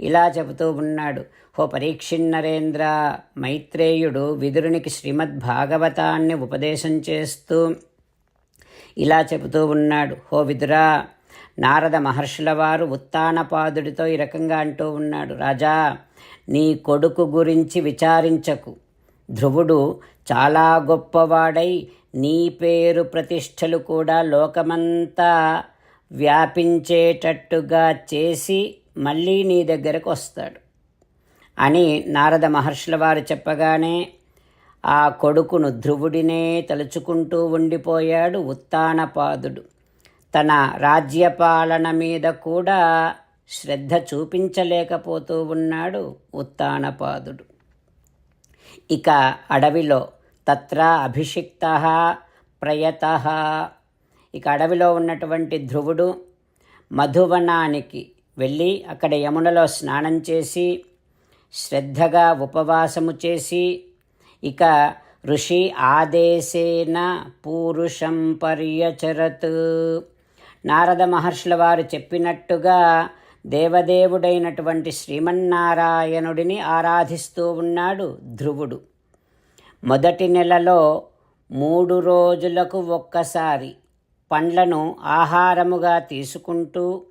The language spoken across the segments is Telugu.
ఇలా చెబుతూ ఉన్నాడు. హో పరీక్షిన్నరేంద్ర మైత్రేయుడు విదురునికి శ్రీమద్భాగవతాన్ని ఉపదేశం చేస్తూ ఇలా చెబుతూ ఉన్నాడు. హో విదురా నారద మహర్షుల వారు ఉత్తానపాదుడితో ఈ రకంగా అంటూ ఉన్నాడు. రాజా నీ కొడుకు గురించి విచారించకు. ధ్రువుడు చాలా గొప్పవాడై నీ పేరు ప్రతిష్టలు కూడా లోకమంతా వ్యాపించేటట్టుగా చేసి మళ్ళీ నీ దగ్గరకు వస్తాడు. అని నారద మహర్షుల వారు చెప్పగానే ఆ కొడుకును ధ్రువుడినే తలుచుకుంటూ ఉండిపోయాడు ఉత్తానపాదుడు. తన రాజ్యపాలన మీద కూడా శ్రద్ధ చూపించలేకపోతూ ఉన్నాడు ఉత్తానపాదుడు. ఇక అడవిలో తత్ర అభిషిక్త ప్రయత. ఇక అడవిలో ఉన్నటువంటి ధ్రువుడు మధువనానికి వెళ్ళి అక్కడ యమునలో స్నానం చేసి శ్రద్ధగా ఉపవాసము చేసి ఇక ఋషి ఆదేశేన పూరుషం పర్యచరత్. నారద మహర్షుల వారు చెప్పినట్టుగా దేవదేవుడైనటువంటి శ్రీమన్నారాయణుడిని ఆరాధిస్తూ ఉన్నాడు ధ్రువుడు. మొదటి నెలలో మూడు రోజులకు ఒక్కసారి పండ్లను ఆహారముగా తీసుకుంటూ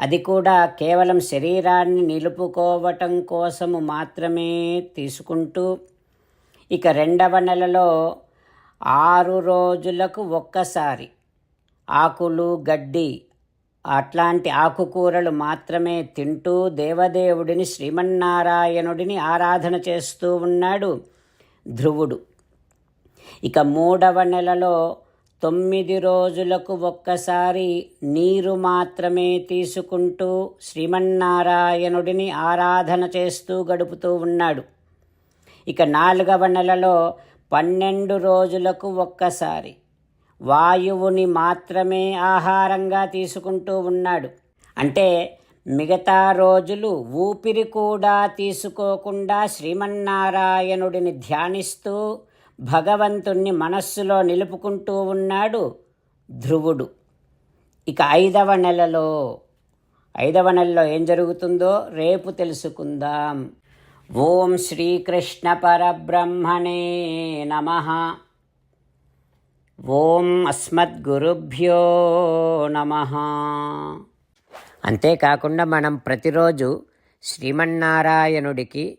అది కూడా కేవలం శరీరాన్ని నిలుపుకోవటం కోసము మాత్రమే తీసుకుంటూ ఇక రెండవ నెలలో ఆరు రోజులకు ఒక్కసారి ఆకులు గడ్డి అట్లాంటి ఆకుకూరలు మాత్రమే తింటూ దేవదేవుడిని శ్రీమన్నారాయణుడిని ఆరాధన చేస్తూ ఉన్నాడు ధ్రువుడు. ఇక మూడవ నెలలో తొమ్మిది రోజులకు ఒక్కసారి నీరు మాత్రమే తీసుకుంటూ శ్రీమన్నారాయణుడిని ఆరాధన చేస్తూ గడుపుతూ ఉన్నాడు. ఇక నాలుగవ నెలలో పన్నెండు రోజులకు ఒక్కసారి వాయువుని మాత్రమే ఆహారంగా తీసుకుంటూ ఉన్నాడు. అంటే మిగతా రోజులు ఊపిరి కూడా తీసుకోకుండా శ్రీమన్నారాయణుడిని ధ్యానిస్తూ భగవంతుణ్ణి మనస్సులో నిలుపుకుంటూ ఉన్నాడు ధ్రువుడు. ఇక ఐదవ నెలలో ఐదవ నెలలో ఏం జరుగుతుందో రేపు తెలుసుకుందాం. ఓం శ్రీకృష్ణ పరబ్రహ్మణే నమ. ఓం అస్మద్గురుభ్యో నమ. అంతేకాకుండా మనం ప్రతిరోజు శ్రీమన్నారాయణుడికి